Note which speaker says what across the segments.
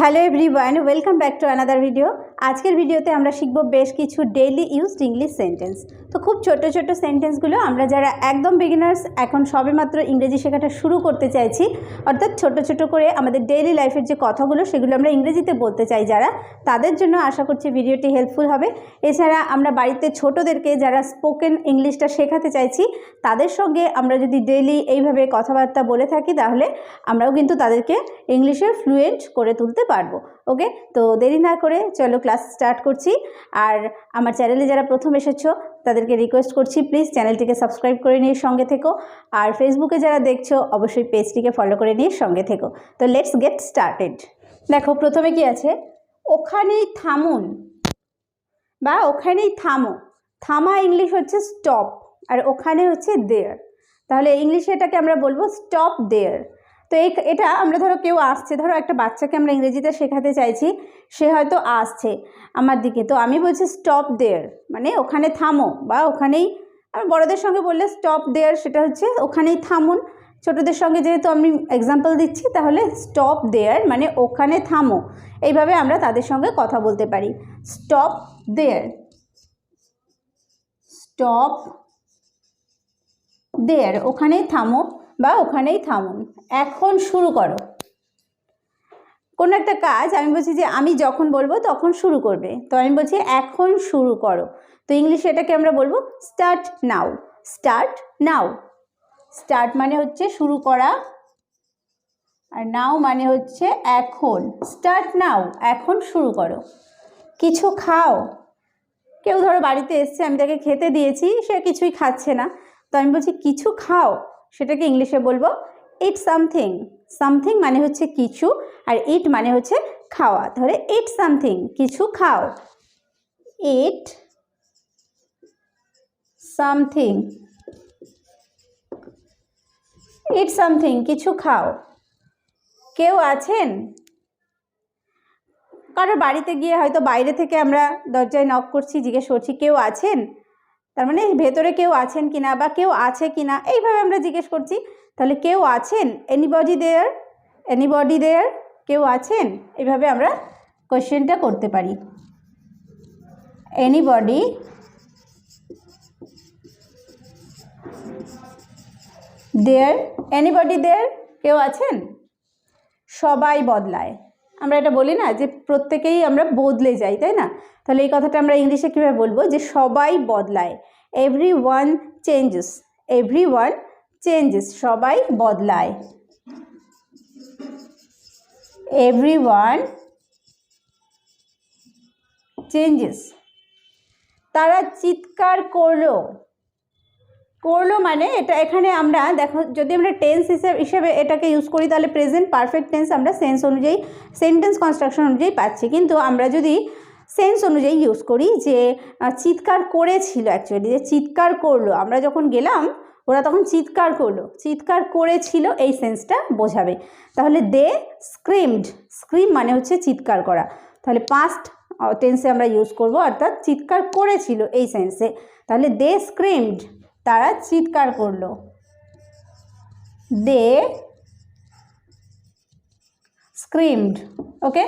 Speaker 1: Hello everyone, welcome back to another video আজকের ভিডিওতে আমরা শিখব বেশ কিছু ডেইলি ইউজড ইংলিশ সেন্টেন্স তো খুব ছোট ছোট সেন্টেন্সগুলো আমরা যারা একদম বিগিনার্স এখন সবেমাত্র ইংরেজি শেখাটা শুরু করতে চাইছি, অর্থাৎ ছোট ছোট করে আমাদের ডেইলি লাইফের যে কথাগুলো, সেগুলো আমরা ইংরেজিতে বলতে চাই যারা, তাদের জন্য আশা করছি ভিডিওটি হেল্পফুল হবে। এছাড়া আমরা বাড়িতে ছোটদেরকে যারা স্পোকেন ইংলিশটা শেখাতে চাইছি, তাদের সঙ্গে আমরা যদি ডেইলি এইভাবে কথাবার্তা বলে থাকি, তাহলে আমরাও কিন্তু তাদেরকে ইংলিশে ফ্লুয়েন্ট করে তুলতে পারব ওকে তো দেরি না করে চলো ক্লাস স্টার্ট করছি। আর আমার চ্যানেলে যারা প্রথম এসেছ, তাদেরকে রিকোয়েস্ট করছি প্লিজ চ্যানেলটিকে সাবস্ক্রাইব করে নিয়ে সঙ্গে থেকো। আর ফেসবুকে যারা দেখছ, অবশ্যই পেজটিকে ফলো করে নিয়ে সঙ্গে থেকো। তো লেটস গেট স্টার্টেড দেখো, প্রথমে কি আছে? ওখানেই থামুন। বা ওখানেই থামো। থামা ইংলিশ হচ্ছে স্টপ আর ওখানে হচ্ছে দেয়ার তাহলে ইংলিশে এটাকে আমরা বলব স্টপ দেয়ার তো এই এটা আমরা ধরো কেউ আসছে, ধরো একটা বাচ্চাকে আমরা ইংরেজিতে শেখাতে চাইছি, সে হয়তো আসছে আমার দিকে। তো আমি বলছি স্টপ দেয়ার মানে ওখানে থামো বা ওখানেই আমি বড়দের সঙ্গে বললে স্টপ দেয়ার সেটা হচ্ছে ওখানেই থামুন। ছোটদের সঙ্গে যেহেতু আমি এক্সাম্পল দিচ্ছি, তাহলে স্টপ দেয়ার মানে ওখানে থামো। এইভাবে আমরা তাদের সঙ্গে কথা বলতে পারি। স্টপ দেয়ার স্টপ দেয়ার ওখানেই থামো। বা ওখানেই থামুন। এখন শুরু করো। কোনো একটা কাজ আমি বলছি যে আমি যখন বলব তখন শুরু করবে। তো আমি বলছি এখন শুরু করো। তো ইংলিশে এটাকে আমরা বলব start now start now start মানে হচ্ছে শুরু করা। আর নাও মানে হচ্ছে এখন। স্টার্ট নাও এখন শুরু করো। কিছু খাও। কেউ ধরো বাড়িতে এসছে, আমি তাকে খেতে দিয়েছি, সে কিছুই খাচ্ছে না। তো আমি বলছি কিছু খাও। সেটাকে ইংলিশে বলব ইট সামথিং সামথিং মানে হচ্ছে কিছু আর ইট মানে হচ্ছে খাওয়া। তাহলে ইট সামথিং কিছু খাও। ইট সামথিং ইট সামথিং কিছু খাও। কেউ আছেন? কারোর বাড়িতে গিয়ে হয়তো বাইরে থেকে আমরা দরজায় নক করছি, জিজ্ঞেস করছি, কেউ আছেন? তার মানে ভেতরে কেউ আছেন কিনা বা কেউ আছে কিনা, এইভাবে আমরা জিজ্ঞেস করছি। তাহলে কেউ আছেন? এনিবডি দেয়ার এনিবডি দেয়ার কেউ আছেন? এইভাবে আমরা কোয়েশ্চেনটা করতে পারি। এনিবডি দেয়ার এনিবডি দেয়ার কেউ আছেন? সবাই বদলায়। আমরা এটা বলি না যে প্রত্যেকেই আমরা বদলে যাই, তাই না? তাহলে এই কথাটা আমরা ইংলিশে কীভাবে বলব? যে সবাই বদলায়। Everyone changes everyone changes সবাই বদলায়। এভরি ওয়ান চেঞ্জেস তারা চিৎকার করল। করল মানে এটা এখানে আমরা দেখো, যদি আমরা টেন্স হিসেবে হিসেবে এটাকে ইউজ করি, তাহলে প্রেজেন্ট পারফেক্ট টেন্স আমরা সেন্স অনুযায়ী সেন্টেন্স কনস্ট্রাকশন অনুযায়ী পাচ্ছি। কিন্তু আমরা যদি সেন্স অনুযায়ী ইউজ করি যে চিৎকার করেছিল অ্যাকচুয়ালি যে চিৎকার করল, আমরা যখন গেলাম, ওরা তখন চিৎকার করল, চিৎকার করেছিল, এই সেন্সটা বোঝাবে। তাহলে দে স্ক্রিমড স্ক্রিম মানে হচ্ছে চিৎকার করা। তাহলে পাস্ট টেন্সে আমরা ইউজ করব, অর্থাৎ চিৎকার করেছিল এই সেন্সে তাহলে দে স্ক্রিমড তারা চিৎকার করল। দে স্ক্রিমড ওকে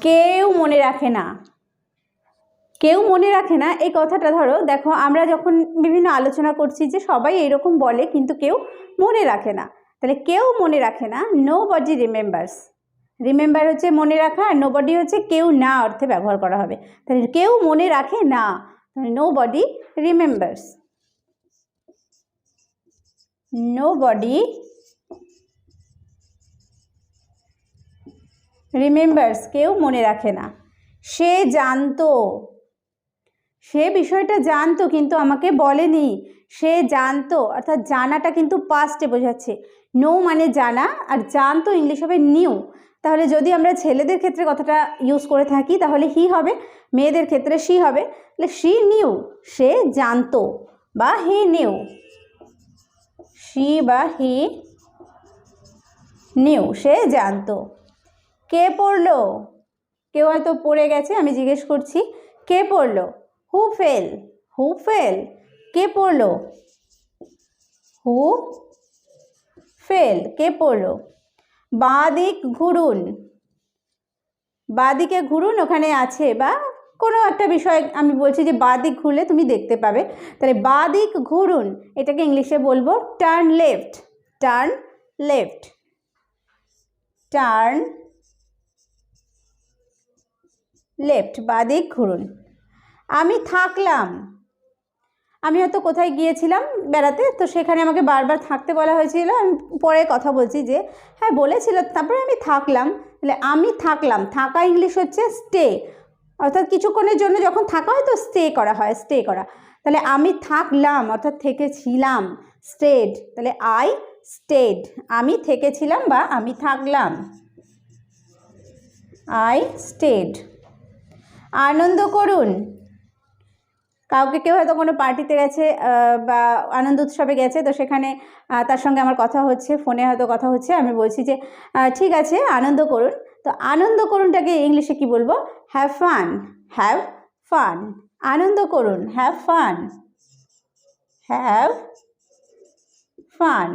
Speaker 1: কেউ মনে রাখে না। কেউ মনে রাখে না। এই কথাটা ধরো, দেখো, আমরা যখন বিভিন্ন আলোচনা করছি যে সবাই এরকম বলে, কিন্তু কেউ মনে রাখে না। তাহলে কেউ মনে রাখে না নো বডি রিমেম্বার্স রিমেম্বার হচ্ছে মনে রাখা, আর নো বডি হচ্ছে কেউ না অর্থে ব্যবহার করা হবে। তাহলে কেউ মনে রাখে না। রিমেম্বার্স নো বডি রিমেম্বার্স কেউ মনে রাখে না। সে জানতো। সে বিষয়টা জানতো, কিন্তু আমাকে বলেনি। সে জানতো, অর্থাৎ জানাটা কিন্তু পাস্টে বোঝাচ্ছে। নো মানে জানা, আর জানতো ইংলিশ হবে নিউ তাহলে যদি আমরা ছেলেদের ক্ষেত্রে কথাটা ইউজ করে থাকি, তাহলে হি হবে, মেয়েদের ক্ষেত্রে সি হবে। তাহলে সি নিউ সে জানতো বা হি নিউ সি বা হি নিউ সে জানতো। কে পড়ল? কেউ হয়তো পড়ে গেছে, আমি জিজ্ঞেস করছি, কে পড়ল? হু ফেল হু ফেল কে পড়ল? হু ফেল কে পড়ল? বাঁ দিক ঘুরুন। বাঁ দিকে ঘুরুন, ওখানে আছে বা কোনো একটা বিষয় আমি বলছি যে বাঁ দিক ঘুরলে তুমি দেখতে পাবে। তাহলে বাঁ দিক ঘুরুন, এটাকে ইংলিশে বলব turn left turn left turn left বাঁ দিক ঘুরুন। আমি থাকলাম। আমি হয়তো কোথায় গিয়েছিলাম বেড়াতে, তো সেখানে আমাকে বারবার থাকতে বলা হয়েছিল। আমি পরে কথা বলছি যে হ্যাঁ বলেছিল। তারপরে আমি থাকলাম। তাহলে আমি থাকলাম। থাকা ইংলিশ হচ্ছে স্টে অর্থাৎ কিছুক্ষণের জন্য যখন থাকা হয় তো স্টে করা হয় স্টে করা। তাহলে আমি থাকলাম, অর্থাৎ থেকেছিলাম স্টেড তাহলে আই স্টেড আমি থেকেছিলাম বা আমি থাকলাম। আই স্টেড আনন্দ করুন। কাউকে কেউ হয়তো কোনো পার্টিতে গেছে বা আনন্দ উৎসবে গেছে, তো সেখানে তার সঙ্গে আমার কথা হচ্ছে, ফোনে হয়তো কথা হচ্ছে, আমি বলছি যে ঠিক আছে, আনন্দ করুন। তো আনন্দ করুনটাকে ইংলিশে কি বলব? হ্যাভ ফান হ্যাভ ফান আনন্দ করুন হ্যাভ ফান হ্যাভ ফান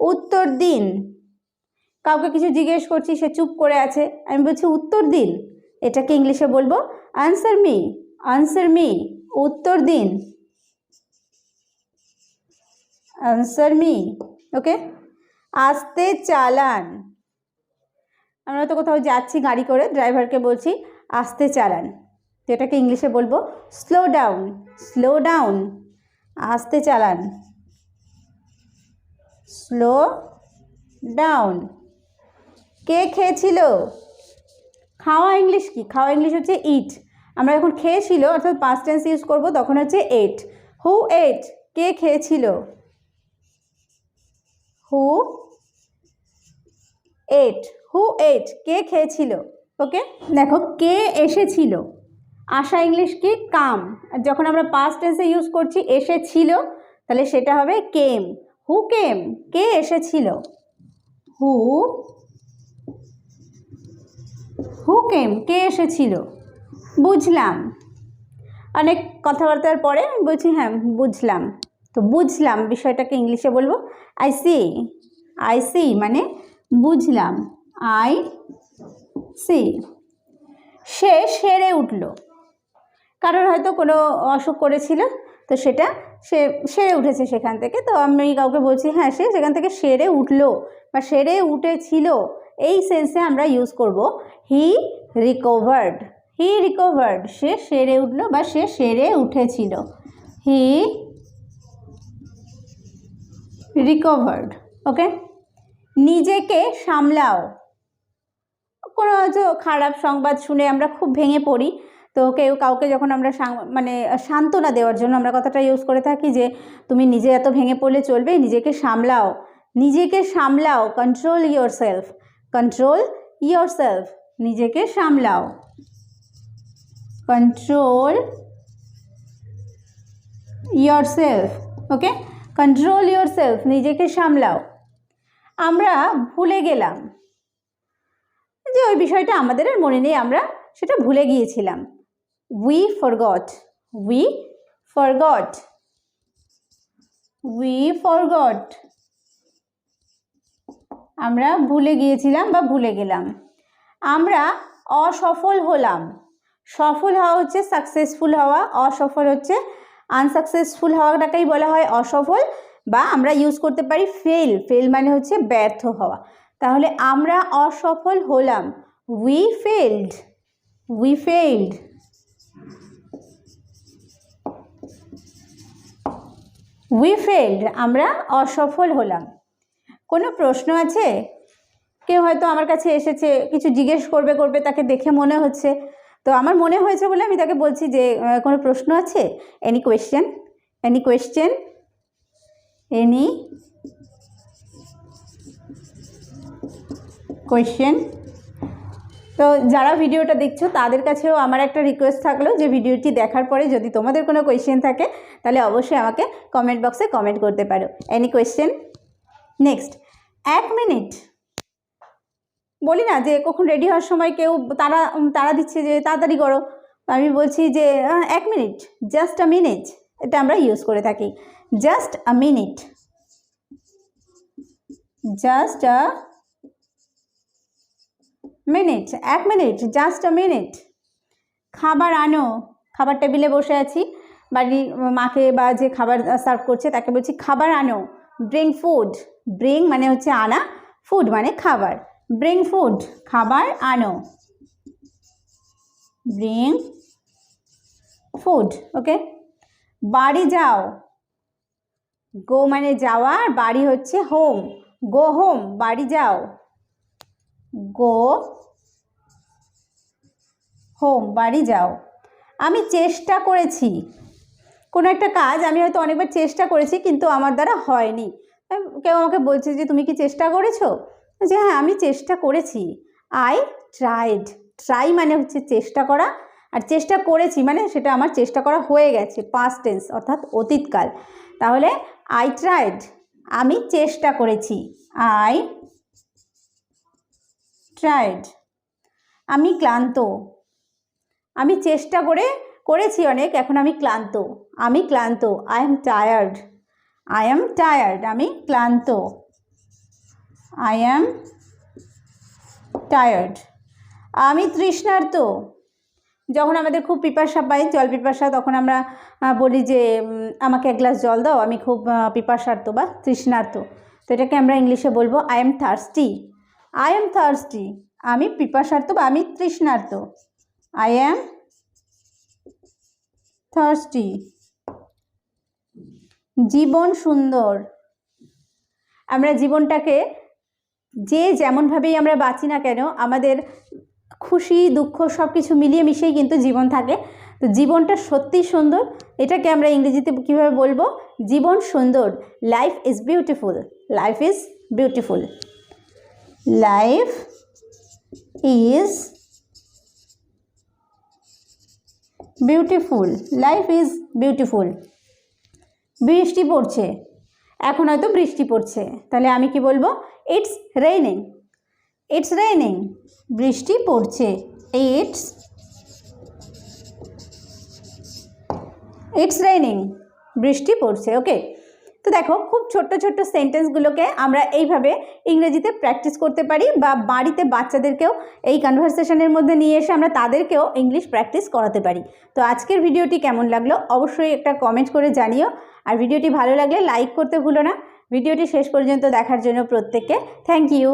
Speaker 1: উত্তর দিন। কাউকে কিছু জিজ্ঞেস করছি, সে চুপ করে আছে। আমি বলছি, উত্তর দিন। এটাকে ইংলিশে বলব আনসার মি আনসার মি উত্তর দিন আনসার মি ওকে আস্তে চালান আমরা তো কোথাও যাচ্ছি গাড়ি করে ড্রাইভারকে বলছি আস্তে চালান তো এটাকে ইংলিশে বলব স্লো ডাউন স্লো ডাউন আস্তে চালান স্লো ডাউন কে খেয়েছিল খাওয়া ইংলিশ কি খাওয়া ইংলিশ হচ্ছে ইট আমরা যখন খেয়েছিল, অর্থাৎ পাস্ট টেন্স ইউজ করব, তখন হচ্ছে এট হু এট কে খেয়েছিল? হু এট হু এট কে খেয়েছিল? ওকে দেখো, কে এসেছিল? আশা ইংলিশ কি? কাম। যখন আমরা পাস্ট টেন্সে ইউজ করছি, এসেছিল, তাহলে সেটা হবে কেম হু কেম কে এসেছিল? হু হু কেম কে এসেছিল? বুঝলাম। অনেক কথাবার্তার পরে আমি বলছি হ্যাঁ বুঝলাম। তো বুঝলাম বিষয়টাকে ইংলিশে বলব আই সি আই সি মানে বুঝলাম আই সি সে সেরে উঠল। কারোর হয়তো কোনো অসুখ করেছিল, তো সেটা সে সেরে উঠেছে সেখান থেকে। তো আমি কাউকে বলছি হ্যাঁ সে সেখান থেকে সেরে উঠল বা সেরে উঠেছিল। এই সেন্সে আমরা ইউজ করব হি রিকভার্ড হি রিকভার্ড সে সেরে উঠল বা সে সেরে উঠেছিল। হি রিকভার্ড ওকে নিজেকে সামলাও। কোনো হয়তো খারাপ সংবাদ শুনে আমরা খুব ভেঙে পড়ি। তো কেউ কাউকে যখন আমরা মানে সান্ত্বনা দেওয়ার জন্য আমরা কথাটা ইউজ করে থাকি যে, তুমি নিজে এত ভেঙে পড়লে চলবে, নিজেকে সামলাও। নিজেকে সামলাও। Control yourself control yourself নিজেকে সামলাও। Yourself okay control self নিজেকে সামলাও। আমরা ভুলে গেলাম যে ওই বিষয়টা আমাদের আর মনে নেই, আমরা সেটা ভুলে গিয়েছিলাম। We forgot we forgot we forgot আমরা ভুলে গিয়েছিলাম বা ভুলে গেলাম। আমরা অসফল হলাম। সফল হওয়া হচ্ছে সাকসেসফুল হওয়া, অসফল হচ্ছে। আনসাকসেসফুল হওয়াটাকেই বলা হয় অসফল বা আমরা ইউজ করতে পারি ফেল ফেল মানে হচ্ছে ব্যর্থ হওয়া। তাহলে আমরা অসফল হলাম। We failed we failed we failed আমরা অসফল হলাম। কোনো প্রশ্ন আছে? কেউ হয়তো আমার কাছে এসেছে, কিছু জিজ্ঞেস করবে করবে তাকে দেখে মনে হচ্ছে। তো আমার মনে হয়েছে বলে আমি তাকে বলছি যে কোনো প্রশ্ন আছে? Any question any question any question তো যারা ভিডিওটা দেখছ, তাদের কাছেও আমার একটা রিকোয়েস্ট থাকল যে, ভিডিওটি দেখার পরে যদি তোমাদের কোনো কোয়েশ্চেন থাকে, তাহলে অবশ্যই আমাকে কমেন্ট বক্সে কমেন্ট করতে পারো। এনি কোয়েশ্চেন নেক্সট এক মিনিট বলি না যে কখন রেডি হওয়ার সময় কেউ তারা তারা দিচ্ছে যে তাড়াতাড়ি করো। আমি বলছি যে এক মিনিট জাস্ট আ মিনিট এটা আমরা ইউজ করে থাকি। Just a minute just a minute এক মিনিট জাস্ট আ মিনিট খাবার আনো, খাবার টেবিলে বসে আছি। বাড়ির মাকে বা যে খাবার সার্ভ করছে তাকে বলছি, খাবার আনো ব্রিং ফুড ব্রিং মানে হচ্ছে আনা ফুড মানে খাবার। ব্রিং ফুড খাবার আনো ব্রিং ফুড ওকে বাড়ি যাও গো মানে যাওয়া আর বাড়ি হচ্ছে হোম গো হোম বাড়ি যাও গো হোম বাড়ি যাও আমি চেষ্টা করেছি। কোনো একটা কাজ আমি হয়তো অনেকবার চেষ্টা করেছি, কিন্তু আমার দ্বারা হয়নি। কেউ আমাকে বলছে যে, তুমি কি চেষ্টা করেছ? যে হ্যাঁ আমি চেষ্টা করেছি। আই ট্রাইড ট্রাই মানে হচ্ছে চেষ্টা করা। আর চেষ্টা করেছি মানে সেটা আমার চেষ্টা করা হয়ে গেছে পাস্ট টেন্স অর্থাৎ অতীতকাল। তাহলে আই ট্রাইড আমি চেষ্টা করেছি। আই ট্রাইড আমি ক্লান্ত। আমি চেষ্টা করে করেছি অনেক, এখন আমি ক্লান্ত। আমি ক্লান্ত। I am tired I am tired আমি ক্লান্ত। আই এম টায়ার্ড আমি তৃষ্ণার্ত। যখন আমাদের খুব পিপাসা পাই, জল পিপাসা, তখন আমরা বলি যে আমাকে এক গ্লাস জল দাও, আমি খুব পিপাসার্ত বা তৃষ্ণার্ত। তো এটাকে আমরা ইংলিশে বলব I am thirsty I am thirsty আমি পিপাসার্ত বা আমি তৃষ্ণার্ত। আই এম থার্স্টি জীবন সুন্দর। আমরা জীবনটাকে যে যেমনভাবেই আমরা বাঁচি না কেন, আমাদের খুশি, দুঃখ সব কিছু মিলিয়ে মিশিয়ে কিন্তু জীবন থাকে। তো জীবনটা সত্যিই সুন্দর। এটাকে আমরা ইংরেজিতে কীভাবে বলব? জীবন সুন্দর life is beautiful life is beautiful life is beautiful life is beautiful বৃষ্টি পড়ছে, এখন হয়তো বৃষ্টি পড়ছে। তাহলে আমি কি বলব? ইটস রেইনিং ইটস রেইনিং বৃষ্টি পড়ছে। ইটস ইটস রেইনিং বৃষ্টি পড়ছে। ওকে তো দেখো, খুব ছোট্ট ছোট্ট সেন্টেন্সগুলোকে আমরা এইভাবে ইংরেজিতে প্র্যাকটিস করতে পারি বা বাড়িতে বাচ্চাদেরকেও এই কনভারসেশনের মধ্যে নিয়ে এসে আমরা তাদেরকেও ইংলিশ প্র্যাকটিস করাতে পারি। তো আজকের ভিডিওটি কেমন লাগল? অবশ্যই একটা কমেন্ট করে জানিও। আর ভিডিওটি ভালো লাগলে লাইক করতে ভুলো না। ভিডিওটি শেষ পর্যন্ত দেখার জন্য প্রত্যেককে থ্যাংক ইউ।